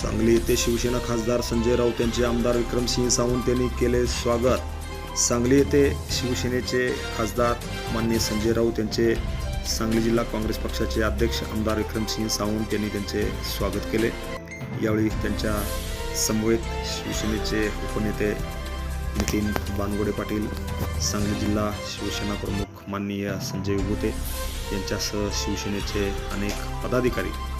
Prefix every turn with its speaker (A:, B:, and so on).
A: सांगली येथे शिवसेना खासदार संजय राऊत यांचे आमदार विक्रमसिंह सावंत यांनी केले स्वागत. सांगली येथे शिवसेनेचे खासदार माननीय संजय राऊत यांचे सांगली जिल्हा काँग्रेस पक्षाचे अध्यक्ष आमदार विक्रमसिंह सावंत यांनी त्यांचे स्वागत केले. यावेळी त्यांच्या समवेत शिवसेनेचे उपनेते नितीन बानगोडे पाटील सांगली जिल्हा शिवसेना प्रमुख माननीय संजय उगुते यांच्यासह शिवसेनेचे अनेक पदाधिकारी